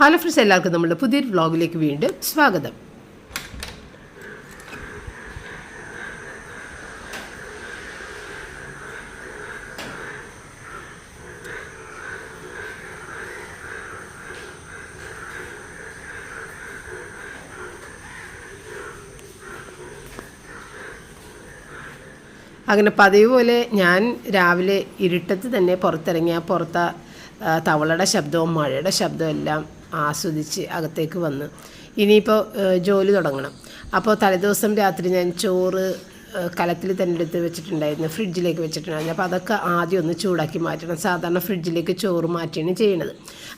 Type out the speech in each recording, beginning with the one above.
Hello friends എല്ലാവർക്കും നമ്മുടെ പുതിയൊരു വ്ളോഗിലേക്ക് വീണ്ടും സ്വാഗതം. അങ്ങനെ പതിവ് പോലെ ഞാൻ രാവിലെ ഇരുട്ടത്ത് തന്നെ പുറത്തിറങ്ങിയ പുറത്ത തവളയുടെ ശബ്ദവും മഴയുടെ ശബ്ദവും എല്ലാം ആസ്വദിച്ച് അകത്തേക്ക് വന്ന്. ഇനിയിപ്പോൾ ജോലി തുടങ്ങണം. അപ്പോൾ തലേദിവസം രാത്രി ഞാൻ ചോറ് കലത്തിൽ തന്നെ എടുത്ത് വെച്ചിട്ടുണ്ടായിരുന്നു ഫ്രിഡ്ജിലേക്ക് വെച്ചിട്ടുണ്ടായിരുന്നു. അപ്പോൾ അതൊക്കെ ആദ്യം ഒന്ന് ചൂടാക്കി മാറ്റണം. സാധാരണ ഫ്രിഡ്ജിലേക്ക് ചോറ് മാറ്റിയാണ് ചെയ്യണത്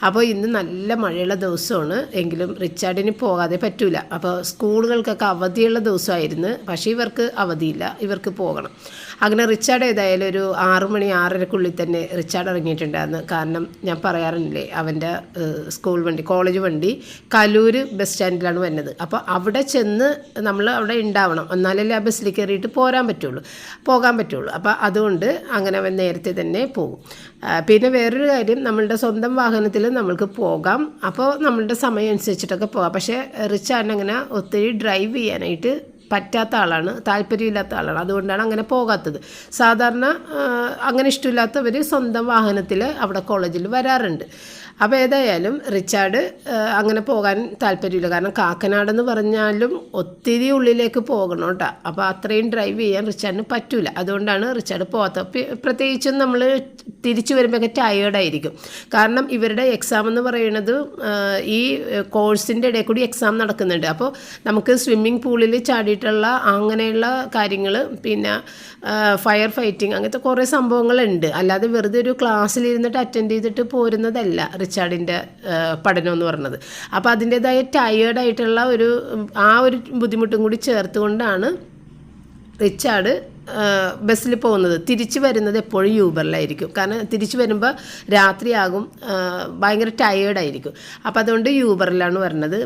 അപ്പോൾ ഇന്ന് നല്ല മഴയുള്ള ദിവസമാണ്. എങ്കിലും റിച്ചാർഡിന് പോകാതെ പറ്റൂല. അപ്പോൾ സ്കൂളുകൾക്കൊക്കെ അവധിയുള്ള ദിവസമായിരുന്നു. പക്ഷേ ഇവർക്ക് അവധിയില്ല. ഇവർക്ക് പോകണം. അങ്ങനെ റിച്ചാർഡ് ഏതായാലും ഒരു ആറു മണി ആറരക്കുള്ളിൽ തന്നെ റിച്ചാർഡ് ഇറങ്ങിയിട്ടുണ്ടായിരുന്നു. കാരണം ഞാൻ പറയാറില്ലേ അവന്റെ സ്കൂൾ വണ്ടി കോളേജ് വണ്ടി കലൂർ ബസ് സ്റ്റാൻഡിലാണ് വന്നത്. അപ്പോൾ അവിടെ ചെന്ന് നമ്മൾ അവിടെ ഉണ്ടാവണം. എന്നാലല്ലേ ആ ബസ്സിൽ കയറിയിട്ട് പോരാൻ പറ്റുള്ളൂ പോകാൻ പറ്റുള്ളൂ. അപ്പോൾ അതുകൊണ്ട് അങ്ങനെ അവൻ നേരത്തെ തന്നെ പോകും. പിന്നെ വേറൊരു കാര്യം നമ്മളുടെ സ്വന്തം വാഹനത്തിൽ നമ്മൾക്ക് പോകാം. അപ്പോൾ നമ്മളുടെ സമയം അനുസരിച്ചിട്ടൊക്കെ പോകാം. പക്ഷേ റിച്ച് അങ്ങനെ ഒത്തിരി ഡ്രൈവ് ചെയ്യാനായിട്ട് പറ്റാത്ത ആളാണ് താല്പര്യമില്ലാത്ത ആളാണ്. അതുകൊണ്ടാണ് അങ്ങനെ പോകാത്തത്. സാധാരണ അങ്ങനെ ഇഷ്ടമില്ലാത്തവർ സ്വന്തം വാഹനത്തിൽ അവിടെ കോളേജിൽ വരാറുണ്ട്. അപ്പോൾ ഏതായാലും റിച്ചാർഡ് അങ്ങനെ പോകാൻ താല്പര്യമില്ല. കാരണം കാക്കനാടെന്ന് പറഞ്ഞാലും ഒത്തിരി ഉള്ളിലേക്ക് പോകണം കേട്ടോ. അപ്പോൾ അത്രയും ഡ്രൈവ് ചെയ്യാൻ റിച്ചാർഡിന് പറ്റില്ല അതുകൊണ്ടാണ് റിച്ചാർഡ് പോകാത്തത് പ്രത്യേകിച്ചും നമ്മൾ തിരിച്ചു വരുമ്പോഴൊക്കെ ടയേർഡായിരിക്കും കാരണം ഇവരുടെ എക്സാം എന്ന് പറയുന്നത് ഈ കോഴ്സിന്റെ ഇടയിൽ കൂടി എക്സാം നടക്കുന്നുണ്ട്. അപ്പോൾ നമുക്ക് സ്വിമ്മിംഗ് പൂളിൽ ചാടിയിട്ടുള്ള അങ്ങനെയുള്ള കാര്യങ്ങൾ പിന്നെ ഫയർ ഫൈറ്റിംഗ് അങ്ങനത്തെ കുറേ സംഭവങ്ങളുണ്ട്. അല്ലാതെ വെറുതെ ഒരു ക്ലാസ്സിലിരുന്നിട്ട് അറ്റൻഡ് ചെയ്തിട്ട് പോരുന്നതല്ല. റിച്ചാർഡിന്റെ പഠനം എന്ന് പറഞ്ഞത്. അപ്പോൾ അതിന്റേതായ ടയേർഡായിട്ടുള്ള ഒരു ആ ഒരു ബുദ്ധിമുട്ടും കൂടി ചേർത്തുകൊണ്ടാണ് റിച്ചാർഡ് ബസ്സിൽ പോകുന്നത്. തിരിച്ചു വരുന്നത് എപ്പോഴും യൂബറിലായിരിക്കും. കാരണം തിരിച്ചു വരുമ്പോൾ രാത്രിയാകും ഭയങ്കര ടയേർഡായിരിക്കും അപ്പോൾ അതുകൊണ്ട് യൂബറിലാണ് വരുന്നത്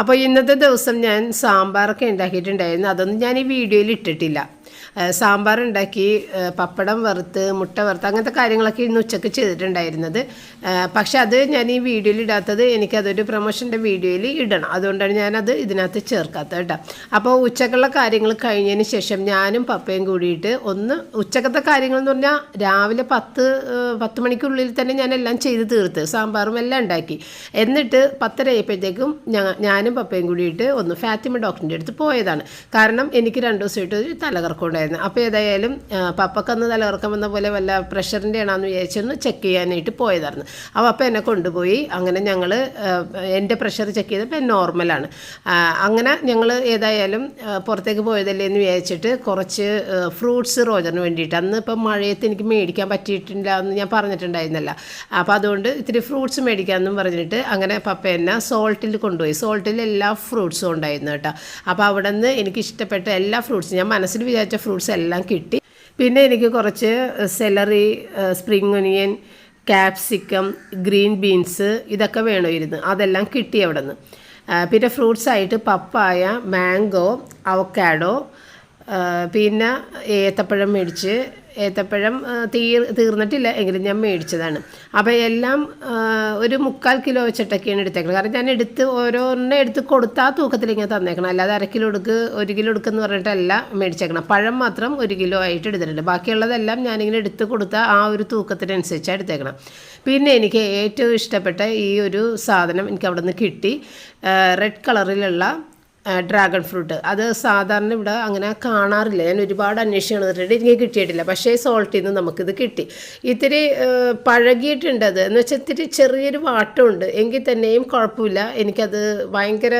അപ്പോൾ ഇന്നത്തെ ദിവസം ഞാൻ സാമ്പാറൊക്കെ ഉണ്ടാക്കിയിട്ടുണ്ടായിരുന്നു. അതൊന്നും ഞാൻ ഈ വീഡിയോയിൽ ഇട്ടിട്ടില്ല. ഉണ്ടാക്കി പപ്പടം വറുത്ത് മുട്ട വറുത്ത് അങ്ങനത്തെ കാര്യങ്ങളൊക്കെ ഇന്ന് ഉച്ചയ്ക്ക് ചെയ്തിട്ടുണ്ടായിരുന്നത്. പക്ഷെ അത് ഞാൻ ഈ വീഡിയോയിൽ ഇടാത്തത് എനിക്കതൊരു പ്രൊമോഷന്റെ വീഡിയോയിൽ ഇടണം. അതുകൊണ്ടാണ് ഞാനത് ഇതിനകത്ത് ചേർക്കാത്തത് കേട്ടോ. അപ്പോൾ ഉച്ചക്കുള്ള കാര്യങ്ങൾ കഴിഞ്ഞതിന് ശേഷം ഞാനും പപ്പയും കൂടിയിട്ട് ഒന്ന് ഉച്ചക്കത്തെ കാര്യങ്ങൾ എന്ന് പറഞ്ഞാൽ രാവിലെ പത്ത് പത്ത് മണിക്കുള്ളിൽ തന്നെ ഞാൻ എല്ലാം ചെയ്ത് തീർത്ത് സാമ്പാറും എല്ലാം ഉണ്ടാക്കി. എന്നിട്ട് പത്തര ആയപ്പോഴത്തേക്കും ഞാ- ഞാനും പപ്പയും കൂടിയിട്ട് ഒന്ന് ഫാത്തിമ ഡോക്ടറിന്റെ അടുത്ത് പോയതാണ്. കാരണം എനിക്ക് രണ്ട് ദിവസമായിട്ട് ഒരു ഉണ്ടായിരുന്നു. അപ്പോൾ ഏതായാലും പപ്പക്കൊന്ന് തലകറക്കം വന്ന പോലെ വല്ല പ്രഷറിന്റെ ആണെന്ന് വിചാരിച്ചൊന്ന് ചെക്ക് ചെയ്യാനായിട്ട് പോയതായിരുന്നു. അപ്പോൾ അപ്പം എന്നെ കൊണ്ടുപോയി. അങ്ങനെ ഞങ്ങൾ എന്റെ പ്രഷർ ചെക്ക് ചെയ്തപ്പോൾ നോർമലാണ് അങ്ങനെ ഞങ്ങൾ ഏതായാലും പുറത്തേക്ക് പോയതല്ലേ എന്ന് വിചാരിച്ചിട്ട് കുറച്ച് ഫ്രൂട്ട്സ് റോജറിന് വേണ്ടിയിട്ട്. അന്ന് ഇപ്പം മഴയത്ത് എനിക്ക് മേടിക്കാൻ പറ്റിയിട്ടില്ല എന്ന് ഞാൻ പറഞ്ഞിട്ടുണ്ടായിരുന്നല്ല. അപ്പോൾ അതുകൊണ്ട് ഇത്തിരി ഫ്രൂട്ട്സ് മേടിക്കാമെന്നും പറഞ്ഞിട്ട് അങ്ങനെ പപ്പ എന്നെ സോൾട്ടിൽ കൊണ്ടുപോയി. സോൾട്ടിൽ എല്ലാ ഫ്രൂട്ട്സും ഉണ്ടായിരുന്നു കേട്ടോ. അപ്പോൾ അവിടെ നിന്ന് എനിക്ക് ഇഷ്ടപ്പെട്ട എല്ലാ ഫ്രൂട്ട്സും ഞാൻ മനസ്സിൽ വിചാരിച്ച ഫ്രൂട്ട്സ് എല്ലാം കിട്ടി. പിന്നെ എനിക്ക് കുറച്ച് celery spring onion capsicum green beans ഇതൊക്കെ വേണമായിരുന്നു. അതെല്ലാം കിട്ടി അവിടെ നിന്ന് പിന്നെ ഫ്രൂട്ട്സ് ആയിട്ട് പപ്പായ മാംഗോ അവക്കാഡോ പിന്നെ ഏത്തപ്പഴം മേടിച്ച് ഏത്തപ്പഴം തീർ തീർന്നിട്ടില്ല എങ്കിലും ഞാൻ മേടിച്ചതാണ്. അപ്പോൾ എല്ലാം ഒരു മുക്കാൽ കിലോ വെച്ചിട്ടൊക്കെയാണ് എടുത്തേക്കുന്നത് കാരണം ഞാൻ എടുത്ത് ഓരോന്നെ എടുത്ത് കൊടുത്താൽ തൂക്കത്തിൽ ഇങ്ങനെ തന്നേക്കണം അല്ലാതെ അര കിലോ എടുക്ക് ഒരു കിലോ എടുക്കെന്ന് പറഞ്ഞിട്ടല്ല മേടിച്ചേക്കണം പഴം മാത്രം ഒരു കിലോ ആയിട്ട് എടുത്തിട്ടുണ്ട്. ബാക്കിയുള്ളതെല്ലാം ഞാനിങ്ങനെ എടുത്ത് കൊടുത്ത ആ ഒരു തൂക്കത്തിനനുസരിച്ചാണ് എടുത്തേക്കണം പിന്നെ എനിക്ക് ഏറ്റവും ഇഷ്ടപ്പെട്ട ഈ ഒരു സാധനം എനിക്ക് അവിടെ നിന്ന് കിട്ടി റെഡ് കളറിലുള്ള ഡ്രാഗൺ ഫ്രൂട്ട് അത് സാധാരണ ഇവിടെ അങ്ങനെ കാണാറില്ല. ഞാൻ ഒരുപാട് അന്വേഷിച്ചാണ് എന്നിട്ട് എനിക്ക് കിട്ടിയിട്ടില്ല. പക്ഷേ സോൾട്ടിൽ നിന്ന് നമുക്കിത് കിട്ടി. ഇത്തിരി പഴകിയിട്ടുണ്ട് അത്. എന്ന് വെച്ചാൽ ഇത്തിരി ചെറിയൊരു വാട്ടമുണ്ട്. എങ്കിൽ തന്നെയും കുഴപ്പമില്ല. എനിക്കത് ഭയങ്കര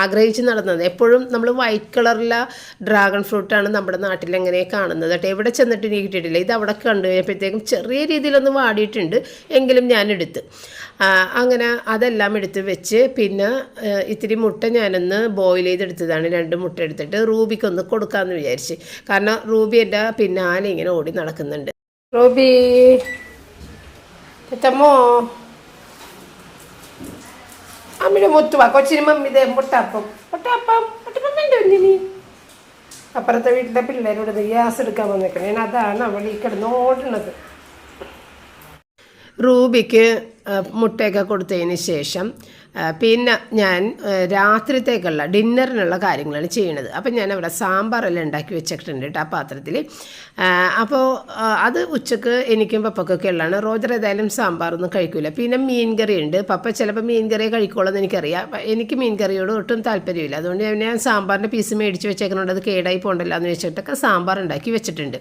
ആഗ്രഹിച്ച് നടന്നത്. എപ്പോഴും നമ്മൾ വൈറ്റ് കളറിലെ ഡ്രാഗൺ ഫ്രൂട്ടാണ് നമ്മുടെ നാട്ടിൽ എങ്ങനെ കാണുന്നത്. കേട്ടോ എവിടെ ചെന്നിട്ട് എനിക്ക് കിട്ടിയിട്ടില്ല. ഇത് അവിടെ കണ്ടു കഴിഞ്ഞപ്പോഴത്തേക്കും ചെറിയ രീതിയിലൊന്ന് വാടിയിട്ടുണ്ട്. എങ്കിലും ഞാൻ എടുത്ത്. അങ്ങനെ അതെല്ലാം എടുത്ത് വെച്ച് പിന്നെ ഇത്തിരി മുട്ട ഞാനൊന്ന് ബോയിൽ ചെയ്തെടുത്തതാണ്. രണ്ട് മുട്ട എടുത്തിട്ട് റൂബിക്ക് ഒന്ന് കൊടുക്കാമെന്ന് വിചാരിച്ച്. കാരണം റൂബി എന്റെ പിന്നാലെ ഇങ്ങനെ ഓടി നടക്കുന്നുണ്ട്. റൂബി എത്തമ്മോ? അമ്മയുടെ മുത്തുവാ കൊച്ചിന് മമ്മി ഇതേ മുട്ടാപ്പം. മുട്ടാപ്പം മുട്ടപ്പം കുഞ്ഞിനി. അപ്പുറത്തെ വീട്ടിലെ പിള്ളേരോട് ഗ്യാസ് എടുക്കാൻ വന്നേക്കണേ. അതാണ് അവൾ ഈ കിടന്ന് ഓടുന്നത്. റൂബിക്ക് മുട്ടയൊക്കെ കൊടുത്തതിന് ശേഷം പിന്നെ ഞാൻ രാത്രിത്തേക്കുള്ള ഡിന്നറിനുള്ള കാര്യങ്ങളാണ് ചെയ്യണത് അപ്പം ഞാൻ അവിടെ സാമ്പാറെല്ലാം ഉണ്ടാക്കി വെച്ചിട്ടുണ്ട് കേട്ടോ ആ പാത്രത്തിൽ. അപ്പോൾ അത് ഉച്ചയ്ക്ക് എനിക്കും പപ്പക്കൊക്കെ ഉള്ളതാണ്. റോജർ ഏതായാലും സാമ്പാറൊന്നും കഴിക്കില്ല പിന്നെ മീൻ കറി ഉണ്ട് പപ്പ ചിലപ്പോൾ മീൻ കറിയെ കഴിക്കുള്ളൂ എനിക്കറിയാം. എനിക്ക് മീൻ കറിയോട് ഒട്ടും താല്പര്യമില്ല. അതുകൊണ്ട് ഞാൻ സാമ്പാറിന്റെ പീസ് മേടിച്ച് വെച്ചേക്കുന്നുണ്ട് അത് കേടായി പോകണ്ടല്ലോ എന്ന് വെച്ചിട്ടൊക്കെ സാമ്പാർ ഉണ്ടാക്കി വെച്ചിട്ടുണ്ട്.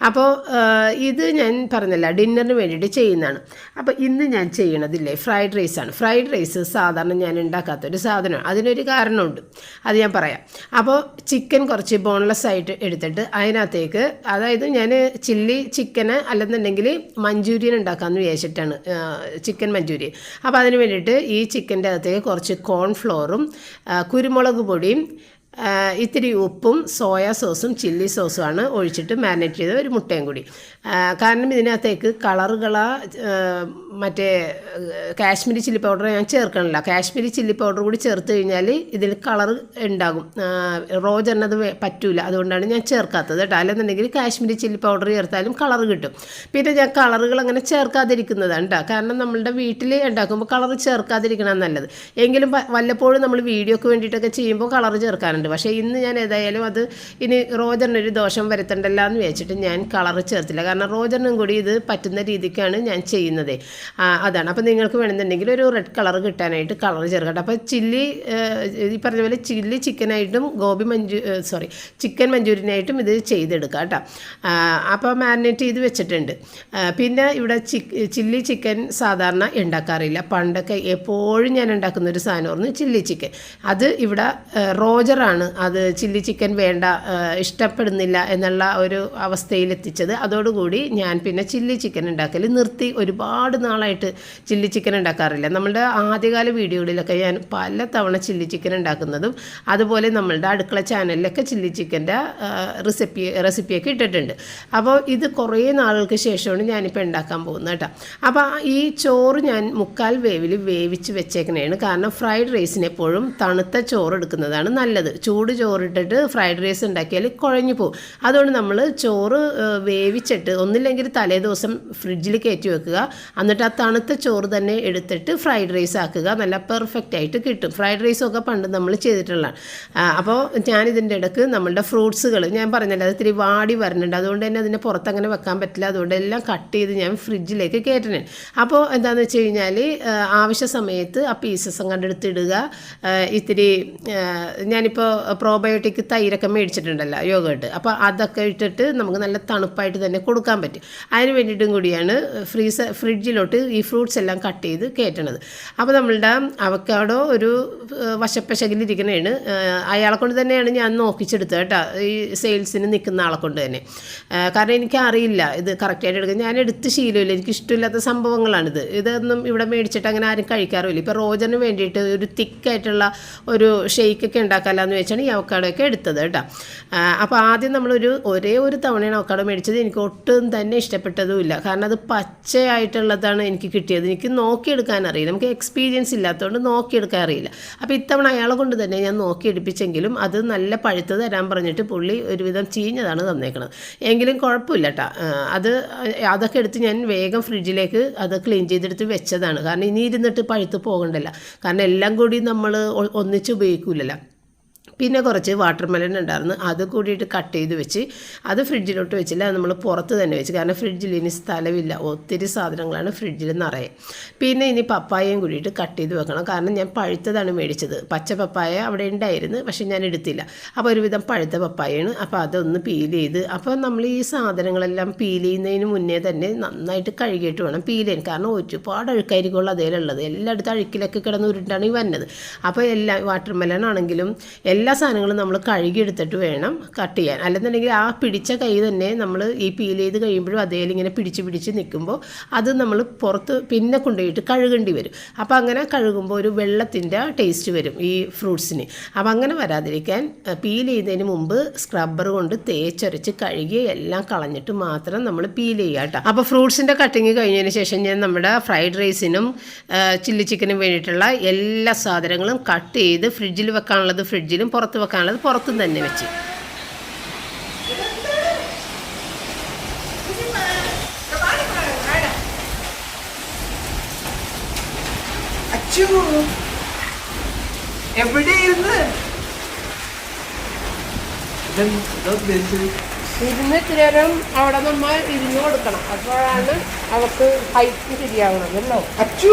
അപ്പോൾ ഇത് ഞാൻ പറഞ്ഞല്ല ഡിന്നറിന് വേണ്ടിയിട്ട് ചെയ്യുന്നതാണ്. അപ്പോൾ ഇന്ന് ഞാൻ ചെയ്യണതില്ലേ ഫ്രൈഡ് റൈസാണ്. ഫ്രൈഡ് റൈസ് സാധാരണ ഞാൻ ഉണ്ടാക്കാത്തൊരു സാധനമാണ്. അതിനൊരു കാരണമുണ്ട്. അത് ഞാൻ പറയാം. അപ്പോൾ ചിക്കൻ കുറച്ച് ബോൺലെസ് ആയിട്ട് എടുത്തിട്ട് അതിനകത്തേക്ക് അതായത് ഞാൻ ചില്ലി ചിക്കന് അല്ലെന്നുണ്ടെങ്കിൽ മഞ്ചൂരിയൻ ഉണ്ടാക്കാമെന്ന് വിചാരിച്ചിട്ടാണ് ചിക്കൻ മഞ്ചൂരിയൻ. അപ്പോൾ അതിന് വേണ്ടിയിട്ട് ഈ ചിക്കന്റെ അകത്തേക്ക് കുറച്ച് കോൺഫ്ലോറും കുരുമുളക് പൊടിയും ഇത്തിരി ഉപ്പും സോയാ സോസും ചില്ലി സോസുമാണ് ഒഴിച്ചിട്ട് മാരിനേറ്റ് ചെയ്ത ഒരു മുട്ടയും കൂടി. കാരണം ഇതിനകത്തേക്ക് കളറുകള മറ്റേ കാശ്മീരി ചില്ലി പൗഡർ ഞാൻ ചേർക്കണില്ല. കാശ്മീരി ചില്ലി പൗഡർ കൂടി ചേർത്ത് കഴിഞ്ഞാൽ ഇതിൽ കളർ ഉണ്ടാകും. റോജ് റോജറിനത് പറ്റൂല. അതുകൊണ്ടാണ് ഞാൻ ചേർക്കാത്തത് കേട്ടോ. അല്ലെന്നുണ്ടെങ്കിൽ കാശ്മീരി ചില്ലി പൗഡർ ചേർത്താലും കളർ കിട്ടും. പിന്നെ ഞാൻ കളറുകൾ അങ്ങനെ ചേർക്കാതിരിക്കുന്നതാണ് കേട്ടോ. കാരണം നമ്മളുടെ വീട്ടിൽ ഉണ്ടാക്കുമ്പോൾ കളർ ചേർക്കാതിരിക്കണം നല്ലത്. എങ്കിലും വല്ലപ്പോഴും നമ്മൾ വീഡിയോക്ക് വേണ്ടിയിട്ടൊക്കെ ചെയ്യുമ്പോൾ കളർ ചേർക്കാറുണ്ട് പക്ഷേ ഇന്ന് ഞാൻ ഏതായാലും അത് ഇനി റോജറിനൊരു ദോഷം വരുത്തണ്ടല്ല എന്ന് വെച്ചിട്ട് ഞാൻ കളർ ചേർത്തില്ല. കാരണം റോജറിനും കൂടി ഇത് പറ്റുന്ന രീതിക്കാണ് ഞാൻ ചെയ്യുന്നത്. അതാണ്. അപ്പോൾ നിങ്ങൾക്ക് വേണമെന്നുണ്ടെങ്കിൽ ഒരു റെഡ് കളർ കിട്ടാനായിട്ട് കളർ ചേർക്കട്ടെ. അപ്പോൾ ചില്ലി ഈ പറഞ്ഞ പോലെ ചില്ലി ചിക്കനായിട്ടും ഗോപി മഞ്ചൂ സോറി ചിക്കൻ മഞ്ചൂരിയനായിട്ടും ഇത് ചെയ്തെടുക്കാം കേട്ടോ. അപ്പോൾ മാരിനേറ്റ് ചെയ്ത് വെച്ചിട്ടുണ്ട്. പിന്നെ ഇവിടെ ചില്ലി ചിക്കൻ സാധാരണ ഉണ്ടാക്കാറില്ല. പണ്ടൊക്കെ എപ്പോഴും ഞാൻ ഉണ്ടാക്കുന്ന ഒരു സാധനമായിരുന്നു ചില്ലി ചിക്കൻ. അത് ഇവിടെ ആ, റോജറാണ് അത് ചില്ലി ചിക്കൻ വേണ്ട ഇഷ്ടപ്പെടുന്നില്ല എന്നുള്ള ഒരു അവസ്ഥയിൽ എത്തിച്ചത് അതോടുകൂടി ഞാൻ പിന്നെ ചില്ലി ചിക്കൻ ഉണ്ടാക്കൽ നിർത്തി. ഒരുപാട് നാളായിട്ട് ചില്ലി ചിക്കൻ ഉണ്ടാക്കാറില്ല. നമ്മളുടെ ആദ്യകാല വീഡിയോകളിലൊക്കെ ഞാൻ പല തവണ ചില്ലി ചിക്കൻ ഉണ്ടാക്കുന്നതും അതുപോലെ നമ്മളുടെ അടുക്കള ചാനലിലൊക്കെ ചില്ലി ചിക്കന്റെ റെസിപ്പി റെസിപ്പിയൊക്കെ ഇട്ടിട്ടുണ്ട്. അപ്പോൾ ഇത് കുറേ നാളുകൾക്ക് ശേഷമാണ് ഞാനിപ്പോൾ ഉണ്ടാക്കാൻ പോകുന്നത് കേട്ടോ. അപ്പോൾ ഈ ചോറ് ഞാൻ മുക്കാൽ വേവിൽ വേവിച്ച് വെച്ചേക്കണേണ്. കാരണം ഫ്രൈഡ് റൈസിനെപ്പോഴും തണുത്ത ചോറ് എടുക്കുന്നതാണ് നല്ലത്. ചൂട് ചോറിട്ടിട്ട് ഫ്രൈഡ് റൈസ് ഉണ്ടാക്കിയാൽ കുഴഞ്ഞു പോകും അതുകൊണ്ട് നമ്മൾ ചോറ് വേവിച്ചിട്ട് ഒന്നില്ലെങ്കിൽ തലേ ദിവസം ഫ്രിഡ്ജിൽ കയറ്റി വെക്കുക. എന്നിട്ട് ആ തണുത്ത ചോറ് തന്നെ എടുത്തിട്ട് ഫ്രൈഡ് റൈസ് ആക്കുക. നല്ല പെർഫെക്റ്റ് ആയിട്ട് കിട്ടും. ഫ്രൈഡ് റൈസൊക്കെ പണ്ട് നമ്മൾ ചെയ്തിട്ടുള്ളതാണ്. അപ്പോൾ ഞാനിതിന്റെ ഇടയ്ക്ക് നമ്മളുടെ ഫ്രൂട്ട്സുകൾ ഞാൻ പറഞ്ഞല്ലോ അത് ഇത്തിരി വാടി വരുന്നുണ്ട് അതുകൊണ്ട് തന്നെ അതിനെ പുറത്തങ്ങനെ വെക്കാൻ പറ്റില്ല. അതുകൊണ്ട് എല്ലാം കട്ട് ചെയ്ത് ഞാൻ ഫ്രിഡ്ജിലേക്ക് കയറ്റണേ അപ്പോൾ എന്താണെന്ന് വെച്ച് കഴിഞ്ഞാൽ ആവശ്യ സമയത്ത് ആ പീസസ് കണ്ടെടുത്തിടുക ഇത്തിരി ഞാനിപ്പോൾ പ്രോബയോട്ടിക് തൈരൊക്കെ മേടിച്ചിട്ടുണ്ടല്ലോ യോഗേട്ട് അപ്പോൾ അതൊക്കെ ഇട്ടിട്ട് നമുക്ക് നല്ല തണുപ്പായിട്ട് തന്നെ കൊടുക്കാൻ പറ്റും. അതിന് വേണ്ടിയിട്ടും കൂടിയാണ് ഫ്രീസർ ഫ്രിഡ്ജിലോട്ട് ഈ ഫ്രൂട്ട്സ് എല്ലാം കട്ട് ചെയ്ത് കയറ്റണത് അപ്പോൾ നമ്മളുടെ അവക്കാടോ ഒരു വശപ്പശകിലിരിക്കണേണ്. അയാളെ കൊണ്ട് തന്നെയാണ് ഞാൻ നോക്കിച്ചെടുത്തത് കേട്ടോ. ഈ സെയിൽസിന് നിൽക്കുന്ന ആളെ കൊണ്ട് തന്നെ. കാരണം എനിക്ക് അറിയില്ല ഇത് കറക്റ്റായിട്ട് എടുക്കാൻ. ഞാൻ എടുത്ത് ശീലമില്ല. എനിക്ക് ഇഷ്ടമില്ലാത്ത സംഭവങ്ങളാണിത്. ഇതൊന്നും ഇവിടെ മേടിച്ചിട്ട് അങ്ങനെ ആരും കഴിക്കാറുമില്ല. ഇപ്പോൾ റോജന് വേണ്ടിയിട്ട് ഒരു തിക്കായിട്ടുള്ള ഒരു ഷെയ്ക്കൊക്കെ വെച്ചാണ് ഈ അവക്കാടൊക്കെ എടുത്തത് കേട്ടോ. അപ്പോൾ ആദ്യം നമ്മളൊരു ഒരേ ഒരു തവണയാണ് അവക്കാടോ മേടിച്ചത്. എനിക്ക് ഒട്ടും തന്നെ ഇഷ്ടപ്പെട്ടതുമില്ല. കാരണം അത് പച്ചയായിട്ടുള്ളതാണ് എനിക്ക് കിട്ടിയത്. എനിക്ക് നോക്കിയെടുക്കാൻ അറിയില്ല. നമുക്ക് എക്സ്പീരിയൻസ് ഇല്ലാത്തതുകൊണ്ട് നോക്കിയെടുക്കാൻ അറിയില്ല. അപ്പോൾ ഇത്തവണ അയാളെ കൊണ്ട് തന്നെ ഞാൻ നോക്കിയെടുപ്പിച്ചെങ്കിലും അത് നല്ല പഴുത്ത് തരാൻ പറഞ്ഞിട്ട് പുള്ളി ഒരുവിധം ചീഞ്ഞതാണ് തന്നേക്കണത്. എങ്കിലും കുഴപ്പമില്ല കേട്ടോ അത് അതൊക്കെ എടുത്ത് ഞാൻ വേഗം ഫ്രിഡ്ജിലേക്ക് അത് ക്ലീൻ ചെയ്തെടുത്ത് വെച്ചതാണ്. കാരണം ഇനി ഇരുന്നിട്ട് പഴുത്ത് പോകണ്ടല്ല. കാരണം എല്ലാം കൂടി നമ്മൾ ഒന്നിച്ച് ഉപയോഗിക്കില്ലല്ലോ പിന്നെ കുറച്ച് വാട്ടർ മെലൺ ഉണ്ടായിരുന്നു. അത് കൂടിയിട്ട് കട്ട് ചെയ്ത് വെച്ച് അത് ഫ്രിഡ്ജിലോട്ട് വെച്ചില്ല നമ്മൾ പുറത്ത് തന്നെ വെച്ച്. കാരണം ഫ്രിഡ്ജിൽ ഇനി സ്ഥലമില്ല ഒത്തിരി സാധനങ്ങളാണ് ഫ്രിഡ്ജിൽ നിറയെ. പിന്നെ ഇനി പപ്പായയും കൂടിയിട്ട് കട്ട് ചെയ്ത് വെക്കണം. കാരണം ഞാൻ പഴുത്തതാണ് മേടിച്ചത്. പച്ച പപ്പായ അവിടെ ഉണ്ടായിരുന്നു പക്ഷേ ഞാൻ എടുത്തില്ല. അപ്പോൾ ഒരുവിധം പഴുത്ത പപ്പായയാണ്. അപ്പോൾ അതൊന്ന് പീൽ ചെയ്ത് അപ്പോൾ നമ്മൾ ഈ സാധനങ്ങളെല്ലാം പീൽ ചെയ്യുന്നതിന് മുന്നേ തന്നെ നന്നായിട്ട് കഴുകിയിട്ട് വേണം പീൽ ചെയ്യാൻ. കാരണം ഒരുപാട് അഴുക്കായിരിക്കുമല്ലോ അതേലുള്ളത്. എല്ലായിടത്തും അഴുക്കിലൊക്കെ കിടന്ന് ഉരുണ്ടാണ് ഈ വന്നത്. അപ്പോൾ എല്ലാ വാട്ടർ മെലൺ ആണെങ്കിലും എല്ലാ സാധനങ്ങളും നമ്മൾ കഴുകിയെടുത്തിട്ട് വേണം കട്ട് ചെയ്യാൻ. അല്ലെന്നുണ്ടെങ്കിൽ ആ പിടിച്ച കൈ തന്നെ നമ്മൾ ഈ പീൽ ചെയ്ത് കഴിയുമ്പോഴും അതേലും ഇങ്ങനെ പിടിച്ച് പിടിച്ച് നിൽക്കുമ്പോൾ അത് നമ്മൾ പുറത്ത് പിന്നെ കൊണ്ടുപോയിട്ട് കഴുകേണ്ടി വരും. അപ്പോൾ അങ്ങനെ കഴുകുമ്പോൾ ഒരു വെള്ളത്തിന്റെ ടേസ്റ്റ് വരും ഈ ഫ്രൂട്ട്സിന്. അപ്പോൾ അങ്ങനെ വരാതിരിക്കാൻ പീൽ ചെയ്യുന്നതിന് മുമ്പ് സ്ക്രബ്ബർ കൊണ്ട് തേച്ചൊരച്ച് കഴുകി എല്ലാം കളഞ്ഞിട്ട് മാത്രം നമ്മൾ പീൽ ചെയ്യുക കേട്ടോ. അപ്പോൾ ഫ്രൂട്ട്സിന്റെ കട്ടിങ് കഴിഞ്ഞതിന് ശേഷം ഞാൻ നമ്മുടെ ഫ്രൈഡ് റൈസിനും ചില്ലി ചിക്കനും വേണ്ടിയിട്ടുള്ള എല്ലാ സാധനങ്ങളും കട്ട് ചെയ്ത് ഫ്രിഡ്ജിൽ വെക്കാനുള്ളത് ഫ്രിഡ്ജിലും പുറത്ത് വെക്കാനുള്ളത് പുറത്തും തന്നെ വെച്ച്. എവിടെയിരുന്ന്? നേരം അവിടെ നമ്മൾ ഇരുന്ന് കൊടുക്കണം. അപ്പോഴാണ് അവർക്ക് ഹൈറ്റ് ശരിയാവണം അല്ലോ അച്ചു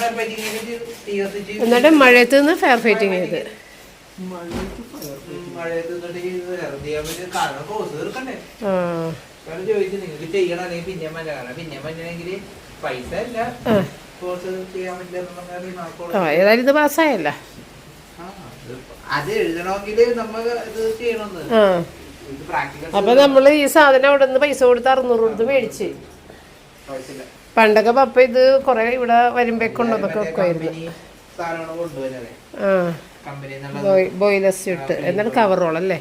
അല്ല മഴയത്ത് നിന്ന് ഫയർ പറ്റില്ല ചെയ്ത് ഏതായാലും ഇത് പാസ്സായല്ല. അപ്പൊ നമ്മൾ ഈ സാധനം അവിടെ നിന്ന് പൈസ കൊടുത്ത് അറുന്നൂറ് കൊടുത്ത് മേടിച്ച്. പണ്ടൊക്കെ പപ്പ ഇത് കൊറേ ഇവിടെ വരുമ്പോ കൊണ്ടുവന്നൊക്കെ വെക്കുമായിരുന്നു ആ. കമ്പനി എന്നുള്ള ബോയ് ബോയിലസ് ഇട്ട് എന്നിട്ട് കവറോളല്ലേ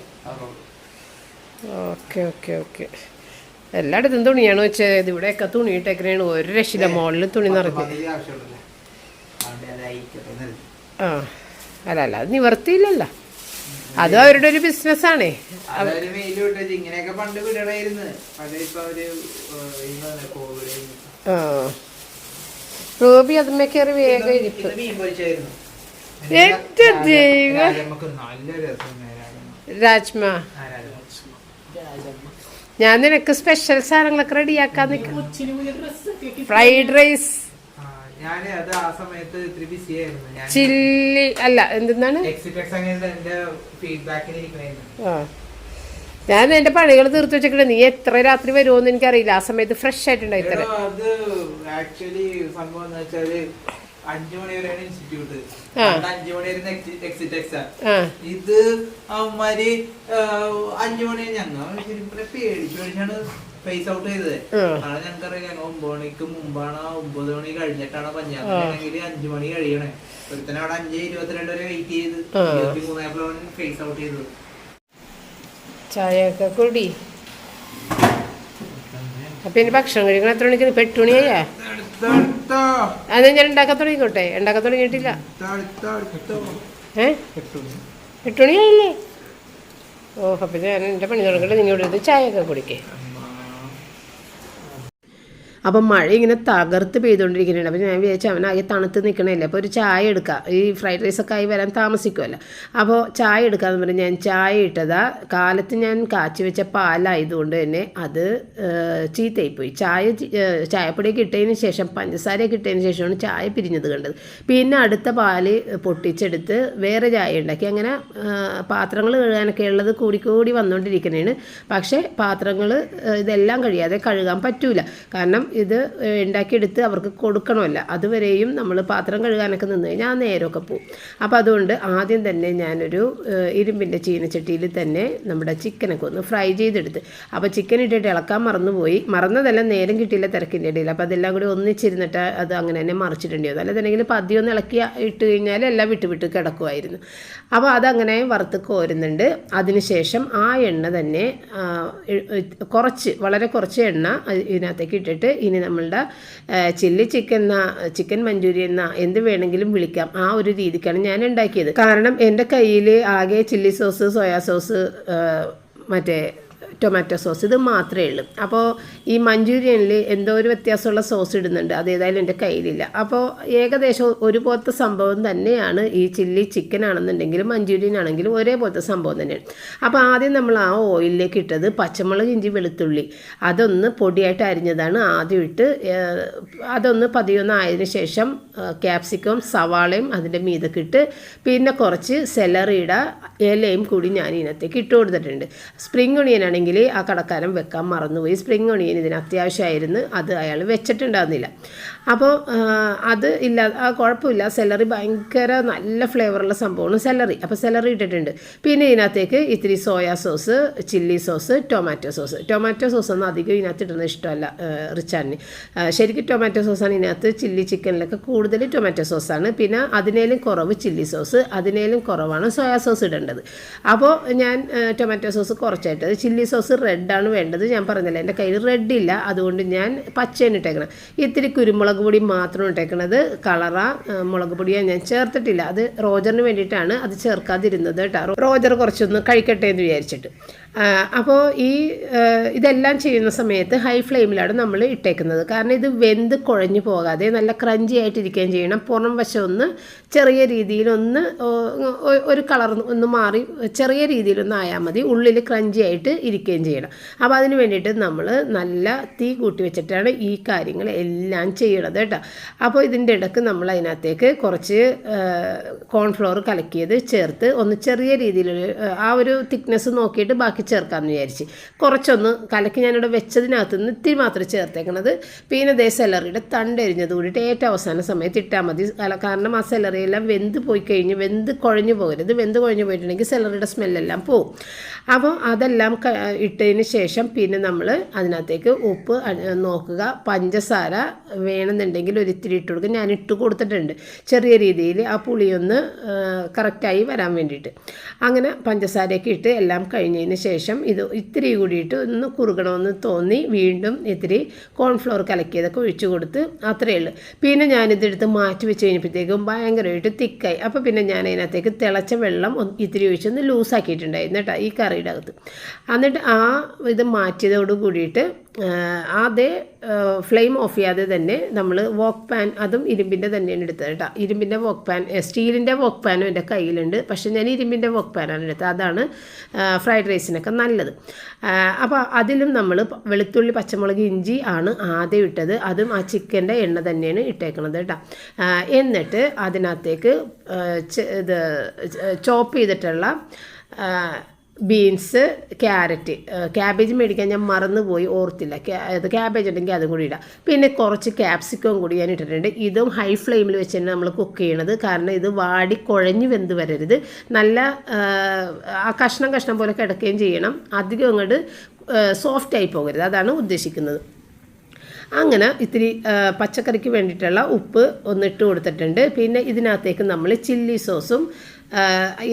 ഓക്കെ ഓക്കെ ഓക്കെ. എല്ലായിടത്തും തുണിയാണ് വെച്ചത് ഇവിടെയൊക്കെ തുണി ഇട്ടേക്കണേണ് ഒരു രക്ഷില്ല മുകളിൽ തുണി നിറഞ്ഞു. ആ. അല്ല അല്ല അത് നിവർത്തിയില്ലല്ലോ. അത് അവരുടെ ഒരു ബിസിനസ്സാണേ ഇങ്ങനെയൊക്കെ പണ്ട് വിടണായിരുന്നു. ആ. റൂബി അതുമ്മേ കയറി വേഗം ഇരിപ്പ്. എന്റെ ദൈവം. രാജ്മ. ഞാൻ നിനക്ക് സ്പെഷ്യൽ സാധനങ്ങളൊക്കെ റെഡിയാക്കാൻ നിൽക്കും ഫ്രൈഡ് റൈസ് ചില്ലി അല്ല എന്താണ് എക്സിറ്റ് എക്സാമിന്റെ എന്റെ ഫീഡ്ബാക്കിന് ഇരിക്കണായിരുന്നു ആ ഞാൻ എന്റെ പണികൾ തീർത്ത് വെച്ചിട്ട് നീ എത്ര രാത്രി വരുമോന്ന് എനിക്കറിയില്ല. ആ സമയത്ത് ഫ്രഷ് ആയിട്ടുണ്ടായി തരാം അത് ആക്ച്വലി സംഭവം എന്ന് വെച്ചാൽ അഞ്ചു മണി വരെയാണ് ഇൻസ്റ്റിറ്റ്യൂട്ട്. അഞ്ചു മണി വരെ എക്സിറ്റ് എക്സാം ഇത് അവന്മാര് അഞ്ചു മണി ഞങ്ങൾ പേടിച്ചു പേടിച്ചാണ് ഫേസ് ഔട്ട് ചെയ്തത്. അതാണ് നാളെ ഞങ്ങൾക്കറിയാം ഞങ്ങൾ ഒമ്പത് മണിക്ക് മുമ്പാണ് ഒമ്പത് മണി കഴിഞ്ഞിട്ടാണ് പഞ്ചായത്തിൽ അഞ്ചു മണി കഴിയണേ. ഒരുത്തനെ അവിടെ അഞ്ച് ഇരുപത്തിരണ്ട് വരെ വെയിറ്റ് ചെയ്ത്. ഇരുപത്തി മൂന്നായപ്പോഴാണ് ഫേസ് ഔട്ട് ചെയ്തത്. ചായയൊക്കെ കുടി. അപ്പൊ ഇനി ഭക്ഷണം കഴിക്കണം. എത്ര മണിക്ക് ഇപ്പൊ എട്ട് അത് ഞാൻ ഉണ്ടാക്കാൻ തുടങ്ങിക്കോട്ടെ. ഉണ്ടാക്കാൻ തുടങ്ങിയിട്ടില്ല. ഏ? എട്ട് മണി. മണിയായില്ലേ ഓ അപ്പൊ ഞാൻ എന്റെ പണി തുടങ്ങട്ടെ. നിങ്ങളുടെ അടുത്ത് ചായയൊക്കെ കുടിക്കേ. അപ്പം മഴ ഇങ്ങനെ തകർത്ത് പെയ്തുകൊണ്ടിരിക്കുന്നുണ്ട്. അപ്പോൾ ഞാൻ വിചാരിച്ചു അവനാകെ തണുത്ത് നിൽക്കണമല്ലേ അപ്പോൾ ഒരു ചായ എടുക്കാം. ഈ ഫ്രൈഡ് റൈസൊക്കെ ആയി വരാൻ താമസിക്കുമല്ലോ അപ്പോൾ ചായ എടുക്കാമെന്ന് പറഞ്ഞ് ഞാൻ ചായ ഇട്ടതാ. കാലത്ത് ഞാൻ കാച്ചി വെച്ച പാലായതുകൊണ്ട് തന്നെ അത് ചീത്തയായിപ്പോയി. ചായ ചായപ്പൊടിയൊക്കെ ഇട്ടതിന് ശേഷം പഞ്ചസാരയൊക്കെ ഇട്ടതിന് ശേഷമാണ് ചായ പിരിഞ്ഞത് കണ്ടത്. പിന്നെ അടുത്ത പാൽ പൊട്ടിച്ചെടുത്ത് വേറെ ചായ ഉണ്ടാക്കി. അങ്ങനെ പാത്രങ്ങൾ കഴുകാനൊക്കെ ഉള്ളത് കൂടിക്കൂടി വന്നുകൊണ്ടിരിക്കുന്നതാണ് പക്ഷേ പാത്രങ്ങൾ ഇതെല്ലാം കഴിയാതെ കഴുകാൻ പറ്റൂല. കാരണം ഇത് ഉണ്ടാക്കിയെടുത്ത് അവർക്ക് കൊടുക്കണമല്ല. അതുവരെയും നമ്മൾ പാത്രം കഴുകാനൊക്കെ നിന്ന് കഴിഞ്ഞാൽ ആ നേരമൊക്കെ പോവും. അപ്പോൾ അതുകൊണ്ട് ആദ്യം തന്നെ ഞാനൊരു ഇരുമ്പിന്റെ ചീനച്ചട്ടിയിൽ തന്നെ നമ്മുടെ ചിക്കനൊക്കെ ഒന്ന് ഫ്രൈ ചെയ്തെടുത്ത്. അപ്പോൾ ചിക്കൻ ഇട്ടിട്ട് ഇളക്കാൻ മറന്നുപോയി. മറന്നതെല്ലാം നേരം കിട്ടിയില്ല തിരക്കിന്റെ ഇടയിൽ അപ്പോൾ അതെല്ലാം കൂടി ഒന്നിച്ചിരുന്നിട്ട് അത് അങ്ങനെ തന്നെ അല്ലെന്നുണ്ടെങ്കിൽ അധികം ഒന്ന് ഇളക്കി ഇട്ട് കഴിഞ്ഞാൽ എല്ലാം വിട്ട് വിട്ട് കിടക്കുമായിരുന്നു അപ്പോൾ അതങ്ങനെ വറുത്ത് കോരുന്നുണ്ട്. അതിനുശേഷം ആ എണ്ണ തന്നെ കുറച്ച് വളരെ കുറച്ച് എണ്ണ ഇതിനകത്തേക്ക് ഇട്ടിട്ട് ഇനി നമ്മളുടെ ചില്ലി ചിക്കൻ എന്ന ചിക്കൻ മഞ്ചൂരി എന്ന എന്ത് വേണമെങ്കിലും വിളിക്കാം. ആ ഒരു രീതിക്കാണ് ഞാൻ ഉണ്ടാക്കിയത്. കാരണം എന്റെ കയ്യിൽ ആകെ ചില്ലി സോസ് സോയാ സോസ് മറ്റേ ടൊമാറ്റോ സോസ് ഇത് മാത്രമേ ഉള്ളൂ. അപ്പോൾ ഈ മഞ്ചൂരിയനിൽ എന്തോ ഒരു വ്യത്യാസമുള്ള സോസ് ഇടുന്നുണ്ട്. അത് ഏതായാലും എന്റെ കയ്യിലില്ല. അപ്പോൾ ഏകദേശം ഒരുപോലത്തെ സംഭവം തന്നെയാണ് ഈ ചില്ലി ചിക്കൻ ആണെന്നുണ്ടെങ്കിലും മഞ്ചൂരിയൻ ആണെങ്കിലും ഒരേപോലത്തെ സംഭവം തന്നെയാണ്. അപ്പോൾ ആദ്യം നമ്മൾ ആ ഓയിലിലേക്ക് ഇട്ടത് പച്ചമുളക് ഇഞ്ചി വെളുത്തുള്ളി. അതൊന്ന് പൊടിയായിട്ട് അരിഞ്ഞതാണ്. ആദ്യം ഇട്ട് അതൊന്ന് പതിയൊന്ന് ആയതിനു ശേഷം ക്യാപ്സിക്കം സവാളയും അതിന്റെ മീതൊക്കെ ഇട്ട് പിന്നെ കുറച്ച് സെലറിയുടെ ഇലയും കൂടി ഞാൻ ഇതിനകത്തേക്ക് ഇട്ട് കൊടുത്തിട്ടുണ്ട്. സ്പ്രിംഗ് ഒണിയൻ ഉണ്ടെങ്കിൽ ആ കടക്കാരൻ വെക്കാൻ മറന്നുപോയി. സ്പ്രിംഗ് ഒണിയൻ ഇതിന് അത്യാവശ്യമായിരുന്നു. അത് അയാൾ വെച്ചിട്ടുണ്ടായിരുന്നില്ല. അപ്പോൾ അത് ഇല്ല ആ കുഴപ്പമില്ല. സെലറി ഭയങ്കര നല്ല ഫ്ലേവറുള്ള സംഭവമാണ് സെലറി അപ്പോൾ സെലറി ഇട്ടിട്ടുണ്ട്. പിന്നെ ഇതിനകത്തേക്ക് ഇത്തിരി soya sauce chilli sauce tomato sauce tomato sauce ഒന്നും അധികം ഇതിനകത്ത് ഇടുന്നത് ഇഷ്ടമല്ല റിച്ചാനിന് ശരിക്കും ടൊമാറ്റോ സോസാണ് ഇതിനകത്ത് ചില്ലി ചിക്കനിലൊക്കെ കൂടുതൽ ടൊമാറ്റോ സോസാണ് പിന്നെ അതിനേലും കുറവ് ചില്ലി സോസ് അതിനേലും കുറവാണ് സോയാ സോസ് ഇടേണ്ടത്. അപ്പോൾ ഞാൻ ടൊമാറ്റോ സോസ് കുറച്ചായിട്ട് ചില്ലി സോസ് റെഡാണ് വേണ്ടത്. ഞാൻ പറഞ്ഞില്ല എന്റെ കയ്യിൽ റെഡ് ഇല്ല അതുകൊണ്ട് ഞാൻ പച്ചയാണ് ഇട്ടേക്കണം. ഇത്തിരി കുരുമുളക് പൊടി മാത്രം ഇട്ടേക്കണത്. കളറ മുളക് പൊടിയാണ് ഞാൻ ചേർത്തിട്ടില്ല. അത് റോജറിന് വേണ്ടിയിട്ടാണ് അത് ചേർക്കാതിരുന്നത് കേട്ടോ. റോജർ കുറച്ചൊന്ന് കഴിക്കട്ടെ എന്ന് വിചാരിച്ചിട്ട്. അപ്പോൾ ഈ ഇതെല്ലാം ചെയ്യുന്ന സമയത്ത് ഹൈ ഫ്ലെയിമിലാണ് നമ്മൾ ഇട്ടേക്കുന്നത്. കാരണം ഇത് വെന്ത് കുഴഞ്ഞു പോകാതെ നല്ല ക്രഞ്ചി ആയിട്ടിരിക്കുകയും ചെയ്യണം. പുറം വശം ഒന്ന് ചെറിയ രീതിയിലൊന്ന് ഒരു കളർ ഒന്ന് മാറി ചെറിയ രീതിയിലൊന്ന് ആയാൽ മതി. ഉള്ളിൽ ക്രഞ്ചി ആയിട്ട് ഇരിക്കുകയും ചെയ്യണം. അപ്പോൾ അതിന് വേണ്ടിയിട്ട് നമ്മൾ നല്ല തീ കൂട്ടി വെച്ചിട്ടാണ് ഈ കാര്യങ്ങൾ എല്ലാം ചെയ്യണത് കേട്ടോ. അപ്പോൾ ഇതിന്റെ ഇടയ്ക്ക് നമ്മൾ അതിനകത്തേക്ക് കുറച്ച് കോൺഫ്ലോർ കലക്കിയത് ചേർത്ത് ഒന്ന് ചെറിയ രീതിയിൽ ആ ഒരു തിക്നെസ് നോക്കിയിട്ട് ബാക്കി ചേർക്കാമെന്ന് വിചാരിച്ച്. കുറച്ചൊന്ന് കലക്കി ഞാനിവിടെ വെച്ചതിനകത്ത് നിന്ന് ഇത്തിരി മാത്രം ചേർത്തേക്കണത്. പിന്നെ ദേ സെലറിയുടെ തണ്ടെരിഞ്ഞത് കൂടിയിട്ട് ഏറ്റവും അവസാന സമയത്ത് ഇട്ടാൽ മതി. കാരണം ആ സെലറി എല്ലാം വെന്ത് പോയി കഴിഞ്ഞ് വെന്ത് കുഴഞ്ഞു പോകരുത്. വെന്ത് കുഴഞ്ഞു പോയിട്ടുണ്ടെങ്കിൽ സെലറിയുടെ സ്മെല്ലെല്ലാം പോവും. അപ്പോൾ അതെല്ലാം ഇട്ടതിന് ശേഷം പിന്നെ നമ്മൾ അതിനകത്തേക്ക് ഉപ്പ് നോക്കുക. പഞ്ചസാര വേണമെന്നുണ്ടെങ്കിൽ ഒരു ഇത്തിരി ഇട്ട് കൊടുക്കും ഞാൻ ഇട്ട് കൊടുത്തിട്ടുണ്ട്. ചെറിയ രീതിയിൽ ആ പുളിയൊന്ന് കറക്റ്റായി വരാൻ വേണ്ടിയിട്ട്. അങ്ങനെ പഞ്ചസാരയൊക്കെ ഇട്ട് എല്ലാം കഴിഞ്ഞതിന് ശേഷം ഇത് ഇത്തിരി കൂടിയിട്ട് ഒന്ന് കുറുകണമെന്ന് തോന്നി. വീണ്ടും ഇത്തിരി കോൺഫ്ലോർ കലക്കിയതൊക്കെ ഒഴിച്ചു കൊടുത്ത് അത്രയേ ഉള്ളൂ. പിന്നെ ഞാനിതെടുത്ത് മാറ്റി വെച്ച് കഴിഞ്ഞപ്പോഴത്തേക്കും ഭയങ്കരമായിട്ട് തിക്കായി. അപ്പോൾ പിന്നെ ഞാൻ അതിനകത്തേക്ക് തിളച്ച വെള്ളം ഇത്തിരി ഒഴിച്ചൊന്ന് ലൂസാക്കിയിട്ടുണ്ടായിരുന്നു കേട്ടോ ഈ കറിയുടെ അകത്ത്. എന്നിട്ട് ആ ഇത് മാറ്റിയതോട് കൂടിയിട്ട് അതേ ഫ്ലെയിം ഓഫ് ചെയ്യാതെ തന്നെ നമ്മൾ വോക്ക് പാൻ അതും ഇരുമ്പിന്റെ തന്നെയാണ് എടുത്തത് കേട്ടോ. ഇരുമ്പിന്റെ വോക്ക് പാൻ സ്റ്റീലിന്റെ വോക്ക് പാനും എന്റെ കയ്യിലുണ്ട്. പക്ഷേ ഞാൻ ഇരുമ്പിന്റെ വോക്ക് പാനാണ് എടുത്തത്. അതാണ് ഫ്രൈഡ് റൈസിനൊക്കെ നല്ലത്. അപ്പോൾ അതിലും നമ്മൾ വെളുത്തുള്ളി പച്ചമുളക് ഇഞ്ചി ആണ് ആദ്യം ഇട്ടത്. അതും ആ ചിക്കന്റെ എണ്ണ തന്നെയാണ് ഇട്ടേക്കണത് കേട്ടോ. എന്നിട്ട് അതിനകത്തേക്ക് ഇത് ചോപ്പ് ചെയ്തിട്ടുള്ള ബീൻസ് ക്യാരറ്റ്. ക്യാബേജ് മേടിക്കാൻ ഞാൻ മറന്നുപോയി ഓർത്തില്ല. അത് ക്യാബേജ് ഉണ്ടെങ്കിൽ അതും കൂടി ഇടാം. പിന്നെ കുറച്ച് ക്യാപ്സിക്കം കൂടി ഞാൻ ഇട്ടിട്ടുണ്ട്. ഇതും ഹൈ ഫ്ലെയിമിൽ വെച്ച് തന്നെ നമ്മൾ കുക്ക് ചെയ്യണത്. കാരണം ഇത് വാടി കുഴഞ്ഞു വെന്ത് വരരുത്. നല്ല ആ, കഷ്ണം കഷ്ണം പോലെ കിടക്കുകയും ചെയ്യണം. അധികം അങ്ങോട്ട് സോഫ്റ്റ് ആയി പോകരുത്. അതാണ് ഉദ്ദേശിക്കുന്നത്. അങ്ങനെ ഇത്തിരി പച്ചക്കറിക്ക് വേണ്ടിയിട്ടുള്ള ഉപ്പ് ഒന്ന് ഇട്ട് കൊടുത്തിട്ടുണ്ട്. പിന്നെ ഇതിനകത്തേക്ക് നമ്മൾ ചില്ലി സോസും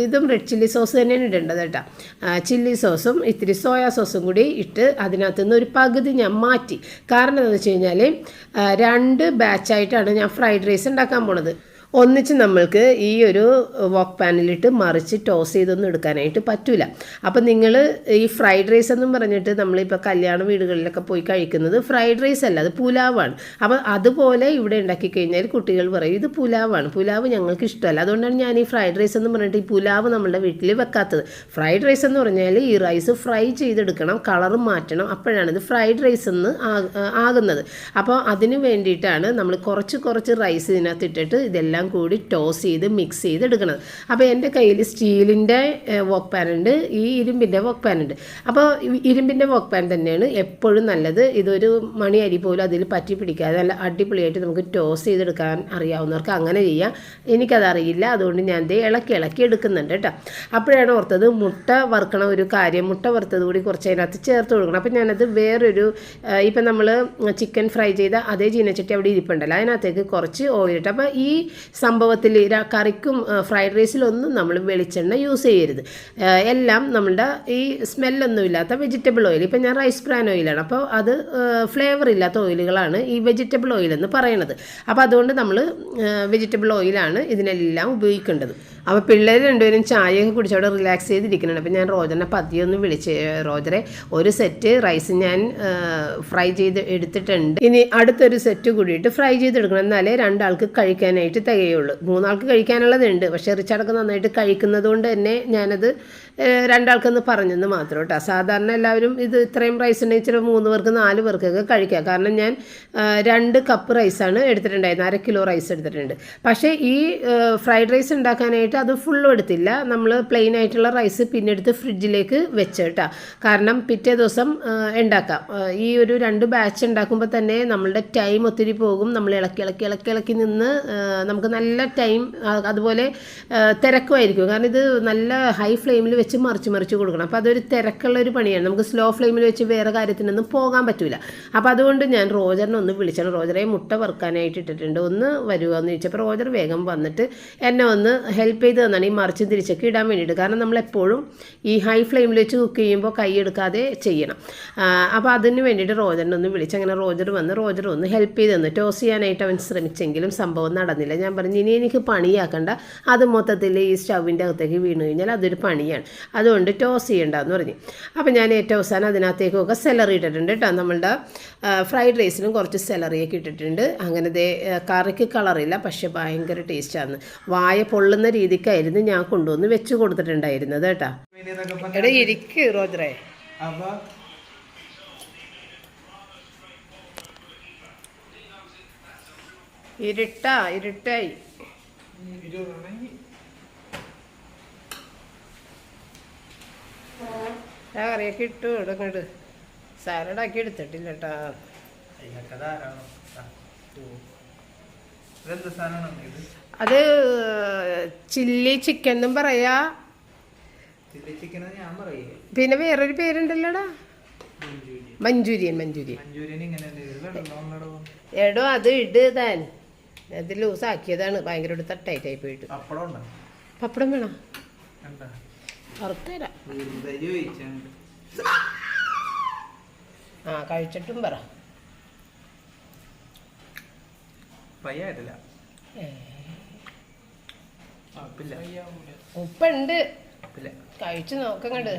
ഇതും റെഡ് ചില്ലി സോസ് തന്നെയാണ് ഇടേണ്ടത് കേട്ടോ. ചില്ലി സോസും ഇത്തിരി സോയാ സോസും കൂടി ഇട്ട് അതിനകത്തു നിന്ന് ഒരു പകുതി ഞാൻ മാറ്റി. കാരണം എന്താണെന്ന് വെച്ച് കഴിഞ്ഞാൽ രണ്ട് ബാച്ചായിട്ടാണ് ഞാൻ ഫ്രൈഡ് റൈസ് ഉണ്ടാക്കാൻ പോണത്. ഒന്നിച്ച് നമ്മൾക്ക് ഈ ഒരു വോക്ക് പാനിലിട്ട് മറിച്ച് ടോസ് ചെയ്തൊന്നും എടുക്കാനായിട്ട് പറ്റില്ല അപ്പം നിങ്ങൾ ഈ ഫ്രൈഡ് റൈസ് എന്നും പറഞ്ഞിട്ട് നമ്മളിപ്പോൾ കല്യാണ വീടുകളിലൊക്കെ പോയി കഴിക്കുന്നത് ഫ്രൈഡ് റൈസ് അല്ല അത് പുലാവാണ്. അപ്പം അതുപോലെ ഇവിടെ ഉണ്ടാക്കി കഴിഞ്ഞാൽ കുട്ടികൾ പറയും ഇത് പുലാവാണ് പുലാവ് ഞങ്ങൾക്ക് ഇഷ്ടമല്ല. അതുകൊണ്ടാണ് ഞാൻ ഈ ഫ്രൈഡ് റൈസ് എന്ന് പറഞ്ഞിട്ട് ഈ പുലാവ് നമ്മളുടെ വീട്ടിൽ വെക്കാത്തത്. ഫ്രൈഡ് റൈസ് എന്ന് പറഞ്ഞാൽ ഈ റൈസ് ഫ്രൈ ചെയ്തെടുക്കണം കളർ മാറ്റണം അപ്പോഴാണ് ഇത് ഫ്രൈഡ് റൈസ് എന്ന് ആകുന്നത്. അപ്പോൾ അതിന് വേണ്ടിയിട്ടാണ് നമ്മൾ കുറച്ച് കുറച്ച് റൈസ് ഇതിനകത്ത് ഇട്ടിട്ട് ഇതെല്ലാം കൂടി ടോസ് ചെയ്ത് മിക്സ് ചെയ്ത് എടുക്കണം. അപ്പോൾ എന്റെ കയ്യിൽ സ്റ്റീലിന്റെ വോക്ക് പാൻ ഉണ്ട് ഈ ഇരുമ്പിന്റെ വോക്ക് പാൻ ഉണ്ട്. അപ്പോൾ ഇരുമ്പിന്റെ വോക്ക് പാൻ തന്നെയാണ് എപ്പോഴും നല്ലത്. ഇതൊരു മണി അരി പോലും അതിൽ പറ്റി പിടിക്കാതെ നല്ല അടിപൊളിയായിട്ട് നമുക്ക് ടോസ് ചെയ്തെടുക്കാൻ അറിയാവുന്നവർക്ക് അങ്ങനെ ചെയ്യാം. എനിക്കതറിയില്ല. അതുകൊണ്ട് ഞാൻ ദേ ഇളക്കി ഇളക്കി എടുക്കുന്നുണ്ട് കേട്ടോ. അപ്പോഴാണ് ഓർത്തത് മുട്ട വറുക്കണ ഒരു കാര്യം. മുട്ട വറുത്തത് കൂടി കുറച്ച് അതിനകത്ത് ചേർത്ത് കൊടുക്കണം. അപ്പോൾ ഞാനത് വേറൊരു ഇപ്പം നമ്മൾ ചിക്കൻ ഫ്രൈ ചെയ്ത അതേ ചീനച്ചട്ടി അവിടെ ഇരിപ്പുണ്ടല്ലോ. അതിനകത്തേക്ക് കുറച്ച് ഓയിലിട്ട് അപ്പോൾ ഈ സംഭവത്തിൽ കറിക്കും ഫ്രൈഡ് റൈസിലൊന്നും നമ്മൾ വെളിച്ചെണ്ണ യൂസ് ചെയ്യരുത്. എല്ലാം നമ്മളുടെ ഈ സ്മെല്ലൊന്നും ഇല്ലാത്ത വെജിറ്റബിൾ ഓയിൽ ഇപ്പം ഞാൻ റൈസ് ബ്രാൻ ഓയിലാണ് അപ്പോൾ അത് ഫ്ലേവർ ഇല്ലാത്ത ഓയിലുകളാണ് ഈ വെജിറ്റബിൾ ഓയിൽ എന്ന് പറയുന്നത്. അപ്പോൾ അതുകൊണ്ട് നമ്മൾ വെജിറ്റബിൾ ഓയിലാണ് ഇതിനെല്ലാം ഉപയോഗിക്കേണ്ടത്. അപ്പോൾ പിള്ളേർ രണ്ടുപേരും ചായയൊക്കെ കുടിച്ചവിടെ റിലാക്സ് ചെയ്തിരിക്കുന്നുണ്ട്. അപ്പോൾ ഞാൻ റോജറിനെ പതിയെ ഒന്ന് വിളിച്ച് റോജറെ ഒരു സെറ്റ് റൈസ് ഞാൻ ഫ്രൈ ചെയ്ത് എടുത്തിട്ടുണ്ട്. ഇനി അടുത്തൊരു സെറ്റ് കൂടിയിട്ട് ഫ്രൈ ചെയ്തെടുക്കണം. എന്നാലേ രണ്ടാൾക്ക് കഴിക്കാനായിട്ട് തികയുള്ളൂ. മൂന്നാൾക്ക് കഴിക്കാനുള്ളതുണ്ട്. പക്ഷേ റിച്ചാർഡൊക്കെ നന്നായിട്ട് കഴിക്കുന്നത് കൊണ്ട് തന്നെ ഞാനത് രണ്ടാൾക്കെന്ന് പറഞ്ഞെന്ന് മാത്രം കേട്ടോ. സാധാരണ എല്ലാവരും ഇത് ഇത്രയും റൈസ് ഉണ്ടെങ്കിൽ ഇച്ചിരി മൂന്ന് പേർക്ക് നാല് പേർക്കൊക്കെ കഴിക്കാം. കാരണം ഞാൻ രണ്ട് കപ്പ് റൈസാണ് എടുത്തിട്ടുണ്ടായിരുന്നത്. അര കിലോ റൈസ് എടുത്തിട്ടുണ്ട്. പക്ഷേ ഈ ഫ്രൈഡ് റൈസ് ഉണ്ടാക്കാനായിട്ട് അത് ഫുള്ളും എടുത്തില്ല. നമ്മൾ പ്ലെയിൻ ആയിട്ടുള്ള റൈസ് പിന്നെ എടുത്ത് ഫ്രിഡ്ജിലേക്ക് വെച്ച് കേട്ടോ. കാരണം പിറ്റേ ദിവസം ഉണ്ടാക്കാം. ഈ ഒരു രണ്ട് ബാച്ച് ഉണ്ടാക്കുമ്പോൾ തന്നെ നമ്മളുടെ ടൈം ഒത്തിരി പോകും. നമ്മൾ ഇളക്കി ഇളക്കി ഇളക്കി ഇളക്കി നിന്ന് നമുക്ക് നല്ല ടൈം അതുപോലെ തിരക്കുമായിരിക്കും. കാരണം ഇത് നല്ല ഹൈ ഫ്ലെയിമിൽ വെച്ച് മറിച്ച് മറിച്ച് കൊടുക്കണം. അപ്പോൾ അതൊരു തിരക്കുള്ള ഒരു പണിയാണ്. നമുക്ക് സ്ലോ ഫ്ലെയിമിൽ വെച്ച് വേറെ കാര്യത്തിനൊന്നും പോകാൻ പറ്റില്ല അപ്പോൾ അതുകൊണ്ട് ഞാൻ റോജറിനെ ഒന്ന് വിളിച്ചാണ്. റോജറെ മുട്ട വറുക്കാനായിട്ട് ഇട്ടിട്ടുണ്ട്. ഒന്ന് വരുക എന്ന് ചോദിച്ചപ്പോൾ റോജർ വേഗം വന്നിട്ട് എന്നെ ഒന്ന് ഹെൽപ്പ് ചെയ്ത് തന്നാണ്. ഈ മറിച്ച് തിരിച്ചൊക്കെ ഇടാൻ വേണ്ടിയിട്ട്. കാരണം നമ്മൾ എപ്പോഴും ഈ ഹൈ ഫ്ലെയിമിൽ വെച്ച് കുക്ക് ചെയ്യുമ്പോൾ കൈ എടുക്കാതെ ചെയ്യണം. അപ്പോൾ അതിന് വേണ്ടിയിട്ട് റോജറിനെ ഒന്ന് വിളിച്ച് അങ്ങനെ റോജർ വന്ന് റോജർ ഒന്ന് ഹെൽപ്പ് ചെയ്ത് തന്നു. ടോസ് ചെയ്യാനായിട്ട് അവൻ ശ്രമിച്ചെങ്കിലും സംഭവം നടന്നില്ല. ഞാൻ പറഞ്ഞു ഇനി എനിക്ക് പണിയാക്കണ്ട. അത് മൊത്തത്തിൽ ഈ സ്റ്റൗവിന്റെ അകത്തേക്ക് വീണു കഴിഞ്ഞാൽ അതൊരു പണിയാണ്. അതുകൊണ്ട് ടോസ് ചെയ്യേണ്ടതെന്ന് പറഞ്ഞു. അപ്പോൾ ഞാൻ ഏറ്റവും അവസാനം അതിനകത്തേക്കൊക്കെ സെലറി ഇട്ടിട്ടുണ്ട് കേട്ടോ നമ്മളുടെ ഫ്രൈഡ് റൈസിനും കുറച്ച് സെലറിയൊക്കെ ഇട്ടിട്ടുണ്ട്. അങ്ങനെ ദേ കറിക്ക് കളറില്ല പക്ഷേ ഭയങ്കര ടേസ്റ്റാണ് വായ പൊള്ളുന്ന രീതിക്കായിരുന്നു ഞാൻ കൊണ്ടുവന്ന് വെച്ച് കൊടുത്തിട്ടുണ്ടായിരുന്നത് കേട്ടോ. എടാ ഇരിക്ക് റോജറേ അപ്പൊ? ഇരുട്ടാ ഇരുട്ടായി. ആ കറിയൊക്കെ ഇട്ടു സാലഡ് സാലഡാക്കി എടുത്തിട്ടില്ല കേട്ടാ അത് ചില്ലി ചിക്കൻ എന്നും പറയാ. ഞാൻ പിന്നെ വേറൊരു പേരുണ്ടല്ലോടാ മഞ്ചൂരിയൻ. മഞ്ചൂരിയൻ എടോ അത് ഇട് താൻ. അത് ലൂസാക്കിയതാണ്. ഭയങ്കര തട്ടൈറ്റായി പോയിട്ട്. പപ്പടം വേണം? ആ കഴിച്ചിട്ടും പറ. ഉപ്പുണ്ട്. കഴിച്ചു നോക്കങ്ങട്.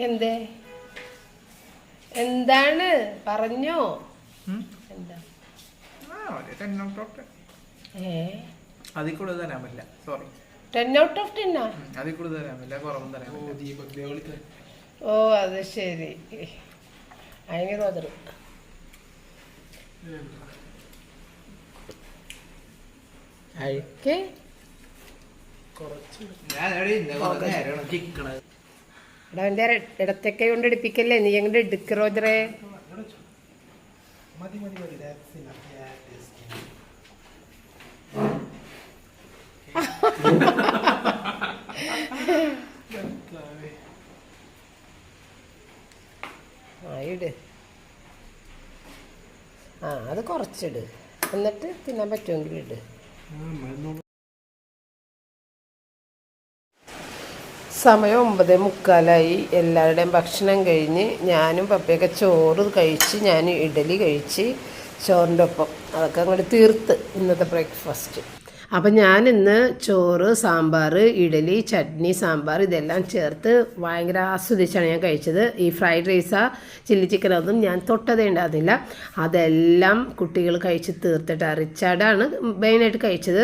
എന്തേ? എന്താണ്? പറഞ്ഞോ. എന്താ? അതിൽ കൂടുതൽ തരാൻ പറ്റില്ല സോറി ടെൻ ഔട്ട് ഓഫ് ടെന്നാ അതിൽ കൂടുതൽ തരാൻ പറ്റില്ല കുറവും തരാൻ പറ്റില്ല ഓ അത് ശരി. അതിന് റോദർ അഴിക്കേ എടാ എന്റെ ഇടത്തേക്കൈ കൊണ്ട് എടുപ്പിക്കല്ലേ നീ എങ്ങനെ എടുക്കറോ റോജറേ. മതി മതി മതി. ആ ഇട്. ആ അത് കുറച്ചിട്. എന്നിട്ട് തിന്നാൻ പറ്റുമെങ്കിൽ ഇട്. സമയം ഒമ്പത് മുക്കാലായി. എല്ലാവരുടെയും ഭക്ഷണം കഴിഞ്ഞ് ഞാനും പപ്പയൊക്കെ ചോറ് കഴിച്ച് ഞാൻ ഇഡലി കഴിച്ച് ചോറിന്റെ ഒപ്പം. അതൊക്കെ അങ്ങോട്ട് തീർത്ത് ഇന്നത്തെ ബ്രേക്ക്ഫാസ്റ്റ്. അപ്പം ഞാൻ ഇന്ന് ചോറ് സാമ്പാർ ഇഡലി ചട്നി സാമ്പാർ ഇതെല്ലാം ചേർത്ത് ഭയങ്കര ആസ്വദിച്ചാണ് ഞാൻ കഴിച്ചത്. ഈ ഫ്രൈഡ് റൈസ ചില്ലി ചിക്കൻ അതൊന്നും ഞാൻ തൊട്ടതേ ഉണ്ടായിരുന്നില്ല. അതെല്ലാം കുട്ടികൾ കഴിച്ച് തീർത്തിട്ട് റിച്ചാർഡാണ് മെയിനായിട്ട് കഴിച്ചത്.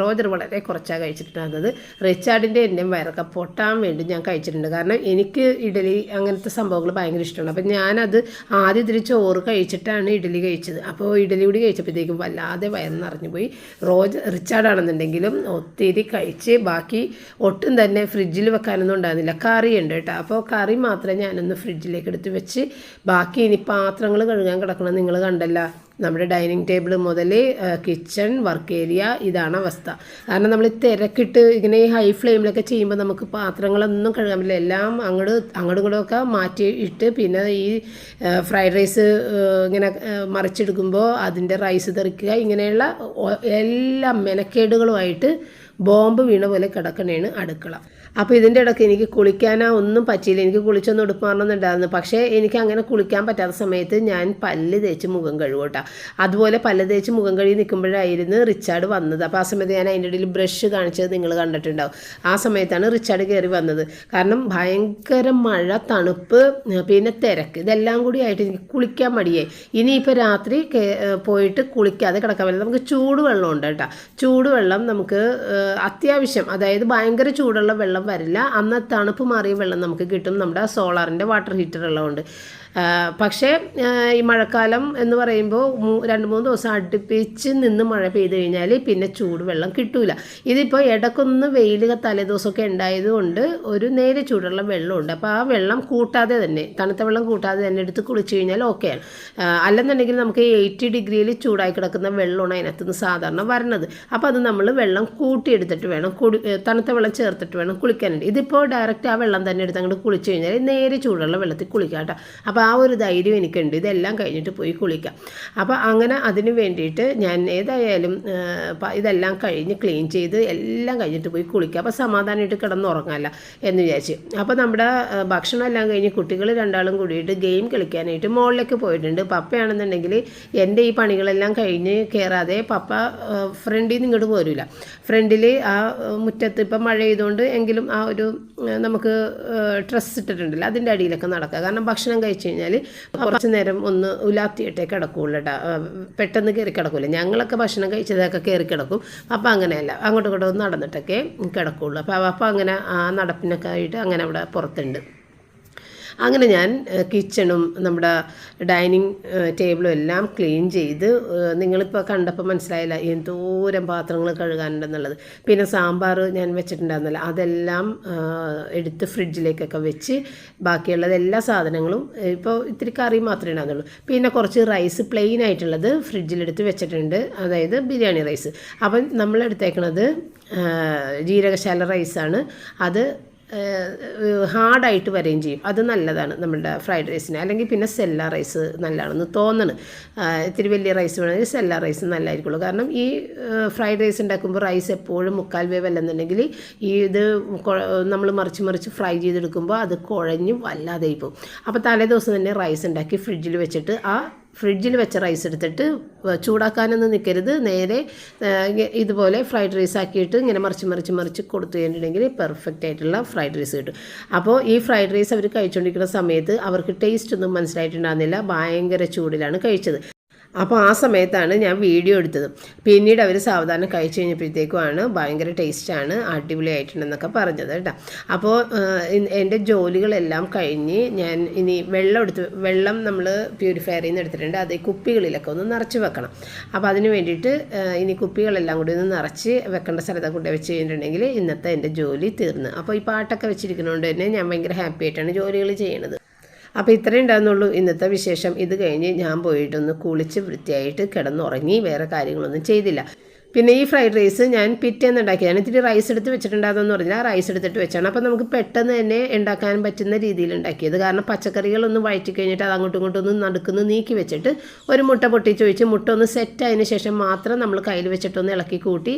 റോജർ വളരെ കുറച്ചാണ് കഴിച്ചിട്ടുണ്ടായിരുന്നത്. റിച്ചാർഡിന്റെ എന്റെ വയറൊക്കെ പൊട്ടാൻ വേണ്ടി ഞാൻ കഴിച്ചിട്ടുണ്ട്. കാരണം എനിക്ക് ഇഡലി അങ്ങനത്തെ സംഭവങ്ങൾ ഭയങ്കര ഇഷ്ടമാണ്. അപ്പം ഞാനത് ആദ്യം ഇതിൽ ചോറ് കഴിച്ചിട്ടാണ് ഇഡലി കഴിച്ചത്. അപ്പോൾ ഇഡലി കൂടി കഴിച്ചപ്പോഴത്തേക്കും വല്ലാതെ വയറ് നിറഞ്ഞു പോയി റോജ് റിച്ചാർഡാണെന്നുണ്ടെങ്കിലും ഒത്തിരി കഴിച്ച് ബാക്കി ഒട്ടും തന്നെ ഫ്രിഡ്ജിൽ വെക്കാനൊന്നും ഉണ്ടായിരുന്നില്ല. കറി ഉണ്ട് കേട്ടോ. അപ്പോൾ കറി മാത്രമേ ഞാനൊന്ന് ഫ്രിഡ്ജിലേക്ക് എടുത്ത് വെച്ച് ബാക്കി ഇനി പാത്രങ്ങൾ കഴുകാൻ കിടക്കണം നിങ്ങൾ കണ്ടല്ല. നമ്മുടെ ഡൈനിങ് ടേബിൾ മുതൽ കിച്ചൺ വർക്ക് ഏരിയ ഇതാണ് അവസ്ഥ. കാരണം നമ്മൾ തിരക്കിട്ട് ഇങ്ങനെ ഹൈ ഫ്ലെയിമിലൊക്കെ ചെയ്യുമ്പോൾ നമുക്ക് പാത്രങ്ങളൊന്നും കഴുകാൻ പറ്റില്ല. എല്ലാം അങ്ങോട്ട് അങ്ങോട്ടും ഇങ്ങോട്ടൊക്കെ മാറ്റി ഇട്ട് പിന്നെ ഈ ഫ്രൈഡ് റൈസ് ഇങ്ങനെ മറിച്ചെടുക്കുമ്പോൾ അതിന്റെ റൈസ് തെറിക്കുക ഇങ്ങനെയുള്ള എല്ലാ മെനക്കേടുകളുമായിട്ട് ബോംബ് വീണ പോലെ കിടക്കണേണ് അടുക്കള. അപ്പോൾ ഇതിന്റെ ഇടയ്ക്ക് എനിക്ക് കുളിക്കാനോ ഒന്നും പറ്റിയില്ല. എനിക്ക് കുളിച്ചൊന്നും ഉടുപ്പാറണമെന്നുണ്ടായിരുന്നു പക്ഷേ എനിക്ക് അങ്ങനെ കുളിക്കാൻ പറ്റാത്ത സമയത്ത് ഞാൻ പല്ല് തേച്ച് മുഖം കഴുകോട്ടാ അതുപോലെ പല്ല് തേച്ച് മുഖം കഴുകി നിൽക്കുമ്പോഴായിരുന്നു റിച്ചാർഡ് വന്നത്. അപ്പോൾ ആ സമയത്ത് ഞാൻ അതിന്റെ ഇടയിൽ ബ്രഷ് കാണിച്ചത് നിങ്ങൾ കണ്ടിട്ടുണ്ടാവും. ആ സമയത്താണ് റിച്ചാർഡ് കയറി വന്നത്. കാരണം ഭയങ്കര മഴ തണുപ്പ് പിന്നെ തിരക്ക്. ഇതെല്ലാം കൂടി ആയിട്ട് എനിക്ക് കുളിക്കാൻ മടിയായി. ഇനിയിപ്പോൾ രാത്രി പോയിട്ട് കുളിക്കാതെ കിടക്കാൻ പറ്റില്ല. നമുക്ക് ചൂടുവെള്ളം ഉണ്ട് കേട്ടോ. ചൂടുവെള്ളം നമുക്ക് അത്യാവശ്യം അതായത് ഭയങ്കര ചൂടുള്ള വെള്ളം വരില്ല. അന്ന് തണുപ്പ് മാറിയ വെള്ളം നമുക്ക് കിട്ടും. നമ്മുടെ സോളാറിന്റെ വാട്ടർ ഹീറ്റർ ഉള്ളതുകൊണ്ട്. പക്ഷേ ഈ മഴക്കാലം എന്ന് പറയുമ്പോൾ രണ്ട് മൂന്ന് ദിവസം അടുപ്പിച്ച് നിന്ന് മഴ പെയ്ത് കഴിഞ്ഞാൽ പിന്നെ ചൂട് വെള്ളം കിട്ടൂല. ഇതിപ്പോൾ ഇടക്കൊന്ന് വെയിൽ തലേദിവസമൊക്കെ ഉണ്ടായതുകൊണ്ട് ഒരു നേരെ ചൂടുള്ള വെള്ളമുണ്ട്. അപ്പോൾ ആ വെള്ളം കൂട്ടാതെ തന്നെ തണുത്ത വെള്ളം കൂട്ടാതെ തന്നെ എടുത്ത് കുളിച്ച് കഴിഞ്ഞാൽ ഓക്കെയാണ് അല്ലെന്നുണ്ടെങ്കിൽ നമുക്ക് എയ്റ്റി ഡിഗ്രിയിൽ ചൂടായി കിടക്കുന്ന വെള്ളമാണ് അതിനകത്ത് നിന്ന് സാധാരണ വരണത്. അപ്പോൾ അത് നമ്മൾ വെള്ളം കൂട്ടിയെടുത്തിട്ട് വേണം കുടി തണുത്ത വെള്ളം ചേർത്തിട്ട് വേണം കുളിക്കാനായിട്ട്. ഇതിപ്പോൾ ഡയറക്റ്റ് ആ വെള്ളം തന്നെ എടുത്ത് അങ്ങോട്ട് കുളിച്ച് കഴിഞ്ഞാൽ നേരെ ചൂടുള്ള വെള്ളത്തിൽ കുളിക്കാം കേട്ടോ. അപ്പോൾ ആ ഒരു ധൈര്യം എനിക്കുണ്ട്. ഇതെല്ലാം കഴിഞ്ഞിട്ട് പോയി കുളിക്കാം. അപ്പോൾ അങ്ങനെ അതിന് വേണ്ടിയിട്ട് ഞാൻ ഏതായാലും ഇതെല്ലാം കഴിഞ്ഞ് ക്ലീൻ ചെയ്ത് എല്ലാം കഴിഞ്ഞിട്ട് പോയി കുളിക്കാം. അപ്പോൾ സമാധാനമായിട്ട് കിടന്നുറങ്ങാമല്ല എന്ന് വിചാരിച്ച്. അപ്പോൾ നമ്മുടെ ഭക്ഷണം എല്ലാം കഴിഞ്ഞ് കുട്ടികൾ രണ്ടാളും കൂടിയിട്ട് ഗെയിം കളിക്കാനായിട്ട് മുകളിലേക്ക് പോയിട്ടുണ്ട്. പപ്പയാണെന്നുണ്ടെങ്കിൽ എന്റെ ഈ പണികളെല്ലാം കഴിഞ്ഞ് കയറാതെ പപ്പ ഫ്രണ്ടിൽ നിന്ന് ഇങ്ങോട്ട് പോരില്ല ഫ്രണ്ടിൽ ആ, മുറ്റത്ത് ഇപ്പം മഴ ചെയ്തുകൊണ്ട് എങ്കിലും ആ ഒരു നമുക്ക് ഡ്രസ്സ് ഇട്ടിട്ടുണ്ടല്ലോ അതിന്റെ അടിയിലൊക്കെ നടക്കുക. കാരണം ഭക്ഷണം കഴിച്ച് കഴിഞ്ഞാൽ കുറച്ച് നേരം ഒന്ന് ഉലാത്തിയിട്ടേ കിടക്കുകയുള്ളൂ കേട്ടോ പെട്ടെന്ന് കയറി കിടക്കില്ല ഞങ്ങളൊക്കെ ഭക്ഷണം കഴിച്ചതൊക്കെ കയറി കിടക്കും. അപ്പം അങ്ങനെയല്ല. അങ്ങോട്ടും ഇങ്ങോട്ടും നടന്നിട്ടൊക്കെ കിടക്കുകയുള്ളൂ അപ്പോൾ അപ്പം അങ്ങനെ ആ നടപ്പിനൊക്കെ ആയിട്ട് അങ്ങനെ അവിടെ പുറത്തുണ്ട്. അങ്ങനെ ഞാൻ കിച്ചണും നമ്മുടെ ഡൈനിങ് ടേബിളും എല്ലാം ക്ലീൻ ചെയ്ത് നിങ്ങളിപ്പോൾ കണ്ടപ്പോൾ മനസ്സിലായില്ല എന്തോരം പാത്രങ്ങൾ കഴുകാനുണ്ടെന്നുള്ളത്. പിന്നെ സാമ്പാർ ഞാൻ വെച്ചിട്ടുണ്ടായിരുന്നില്ല അതെല്ലാം എടുത്ത് ഫ്രിഡ്ജിലേക്കൊക്കെ വെച്ച് ബാക്കിയുള്ളത് എല്ലാ സാധനങ്ങളും ഇപ്പോൾ ഇത്തിരി കറി മാത്രമേ ഉണ്ടാകുന്നുള്ളൂ പിന്നെ കുറച്ച് റൈസ് പ്ലെയിൻ ആയിട്ടുള്ളത് ഫ്രിഡ്ജിലെടുത്ത് വെച്ചിട്ടുണ്ട് അതായത് ബിരിയാണി റൈസ് അപ്പം നമ്മളെടുത്തേക്കണത് ജീരകശാല റൈസാണ് അത് ഹാർഡായിട്ട് വരികയും ചെയ്യും. അത് നല്ലതാണ് നമ്മുടെ ഫ്രൈഡ് റൈസിന്. അല്ലെങ്കിൽ പിന്നെ സെല്ല റൈസ് നല്ലതാണെന്ന് തോന്നണ്. ഇത്തിരി വലിയ റൈസ് വേണമെങ്കിൽ സെല്ല റൈസ് നല്ലതായിരിക്കുള്ളൂ. കാരണം ഈ ഫ്രൈഡ് റൈസ് ഉണ്ടാക്കുമ്പോൾ റൈസ് എപ്പോഴും മുക്കാൽ വേവ് അല്ലെന്നുണ്ടെങ്കിൽ ഈ ഇത് നമ്മൾ മറിച്ച് മറിച്ച് ഫ്രൈ ചെയ്തെടുക്കുമ്പോൾ അത് കുഴഞ്ഞ് വല്ലാതെ പോകും. അപ്പോൾ തലേ ദിവസം തന്നെ റൈസ് ഉണ്ടാക്കി ഫ്രിഡ്ജിൽ വെച്ചിട്ട് ആ ഫ്രിഡ്ജിൽ വെച്ച റൈസ് എടുത്തിട്ട് ചൂടാക്കാനൊന്നും നിൽക്കരുത് നേരെ ഇതുപോലെ ഫ്രൈഡ് റൈസ് ആക്കിയിട്ട് ഇങ്ങനെ മറിച്ച് മറിച്ച് മറിച്ച് കൊടുത്തു കഴിഞ്ഞിട്ടുണ്ടെങ്കിൽ പെർഫെക്റ്റ് ആയിട്ടുള്ള ഫ്രൈഡ് റൈസ് കിട്ടും. അപ്പോൾ ഈ ഫ്രൈഡ് റൈസ് അവർ കഴിച്ചുകൊണ്ടിരിക്കുന്ന സമയത്ത് അവർക്ക് ടേസ്റ്റ് ഒന്നും മനസ്സിലായിട്ടുണ്ടാകുന്നില്ല. ഭയങ്കര ചൂടിലാണ് കഴിച്ചത്. അപ്പോൾ ആ സമയത്താണ് ഞാൻ വീഡിയോ എടുത്തത്. പിന്നീട് അവർ സാവധാനം കഴിച്ചു കഴിഞ്ഞപ്പോഴത്തേക്കുമാണ് ഭയങ്കര ടേസ്റ്റാണ് അടിപൊളിയായിട്ടുണ്ടെന്നൊക്കെ പറഞ്ഞത് കേട്ടോ. അപ്പോൾ എന്റെ ജോലികളെല്ലാം കഴിഞ്ഞ് ഞാൻ ഇനി വെള്ളം എടുത്ത് വെള്ളം നമ്മൾ പ്യൂരിഫയറിൽ നിന്ന് എടുത്തിട്ടുണ്ട് അത് ഈ കുപ്പികളിലൊക്കെ ഒന്ന് നിറച്ച് വെക്കണം. അപ്പോൾ അതിന് വേണ്ടിയിട്ട് ഇനി കുപ്പികളെല്ലാം കൂടി ഒന്ന് നിറച്ച് വെക്കേണ്ട സ്ഥലത്തൊക്കെ കൊണ്ട് വെച്ച് കഴിഞ്ഞിട്ടുണ്ടെങ്കിൽ ഇന്നത്തെ എന്റെ ജോലി തീർന്നു. അപ്പോൾ ഈ പാട്ടൊക്കെ വെച്ചിരിക്കുന്നതുകൊണ്ട് തന്നെ ഞാൻ ഭയങ്കര ഹാപ്പി ആയിട്ടാണ് ജോലികൾ ചെയ്യണത്. അപ്പോൾ ഇത്രയും ഉണ്ടായിരുന്നുള്ളൂ. ഇന്നത്തെ വിശേഷം. ഇത് കഴിഞ്ഞ് ഞാൻ പോയിട്ടൊന്ന് കുളിച്ച് വൃത്തിയായിട്ട് കിടന്നുറങ്ങി. വേറെ കാര്യങ്ങളൊന്നും ചെയ്തില്ല. പിന്നെ ഈ ഫ്രൈഡ് റൈസ് ഞാൻ പിറ്റേന്ന് ഉണ്ടാക്കിയതാണ് ഇത്തിരി റൈസ് എടുത്ത് വെച്ചിട്ടുണ്ടാകുമെന്ന് പറഞ്ഞാൽ റൈസ് എടുത്തിട്ട് വെച്ചാണ്. അപ്പോൾ നമുക്ക് പെട്ടെന്ന് തന്നെ ഉണ്ടാക്കാൻ പറ്റുന്ന രീതിയിൽ ഉണ്ടാക്കിയത്. കാരണം പച്ചക്കറികളൊന്നും വഴറ്റി കഴിഞ്ഞിട്ട് അത് അങ്ങോട്ടും ഇങ്ങോട്ടും ഒന്ന് നടുക്കുന്ന് നീക്കി വെച്ചിട്ട് ഒരു മുട്ട പൊട്ടിച്ച് ഒഴിച്ച് മുട്ട ഒന്ന് സെറ്റ് ആയതിനു ശേഷം മാത്രം നമ്മൾ കയ്യിൽ വെച്ചിട്ടൊന്ന് ഇളക്കി കൂട്ടി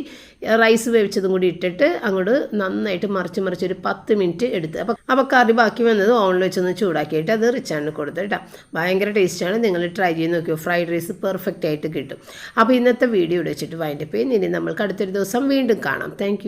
റൈസ് വേവിച്ചതും കൂടി ഇട്ടിട്ട് അങ്ങോട്ട് നന്നായിട്ട് മറിച്ച് മറിച്ച് ഒരു പത്ത് മിനിറ്റ് എടുത്ത്. അപ്പോൾ അപ്പോൾ കറി ബാക്കി വന്നത് ഓണിൽ വെച്ചൊന്ന് ചൂടാക്കിയിട്ട് അത് റിച്ചാണ് കൊടുത്തത് കേട്ടോ. ഭയങ്കര ടേസ്റ്റാണ് നിങ്ങൾ ട്രൈ ചെയ്ത് നോക്കിയോ? ഫ്രൈഡ് റൈസ് പെർഫെക്റ്റ് ആയിട്ട് കിട്ടും. അപ്പോൾ ഇന്നത്തെ വീഡിയോ വെച്ചിട്ട് വൈൻഡപ്പ് ഇനി നമ്മൾക്ക് അടുത്തൊരു ദിവസം വീണ്ടും കാണാം. താങ്ക്